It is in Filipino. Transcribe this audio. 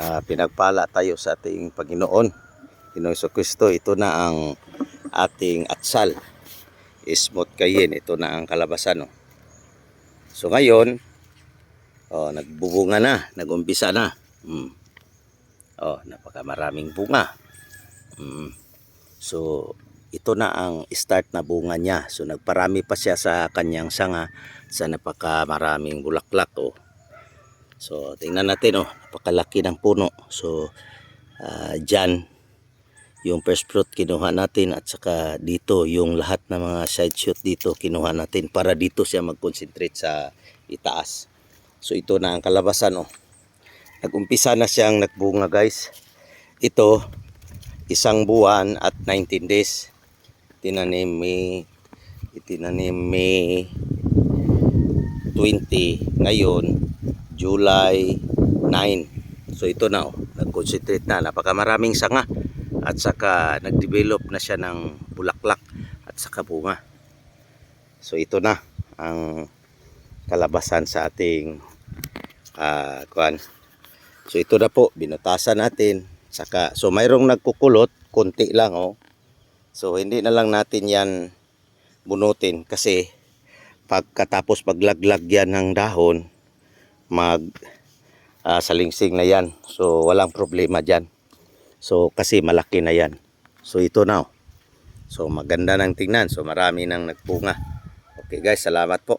ah, pinagpala tayo sa ating Panginoon. Pinoy Kristo, ito na ang ating atsal. Ismot kayin, ito na ang kalabasan. Oh. So ngayon, oh, nagbubunga na, nagumpisa na. Mm. Oh, napakamaraming bunga. Mm. So, ito na ang start na bunga niya. So, nagparami pa siya sa kanyang sanga sa napakamaraming bulaklak. Oh. So, tingnan natin, oh, napakalaki ng puno. So, ah, dyan, yung first fruit kinuha natin at saka dito yung lahat ng mga side shoot dito kinuha natin para dito siya mag-concentrate sa itaas. So, ito na ang kalabasan, oh. Nag-umpisa na siyang nagbunga, guys. Ito, isang buwan at 19 days. Tinanim May, itinanim May 20. Ngayon, July 9. So ito na, oh, nag-concentrate na. Napakamaraming sanga. At saka nag-develop na siya ng bulaklak at saka bunga. So ito na ang kalabasan sa ating ah kuan. So ito na po, binutasan natin. Saka, so mayroong nagkukulot, konti lang oh. So hindi na lang natin yan bunutin kasi pagkatapos maglaglag yan ng dahon, mag ah, salingsing na yan. So walang problema dyan. So kasi malaki na yan. So ito na oh. So maganda ng tingnan. So marami nang nagbunga. Okay guys, salamat po.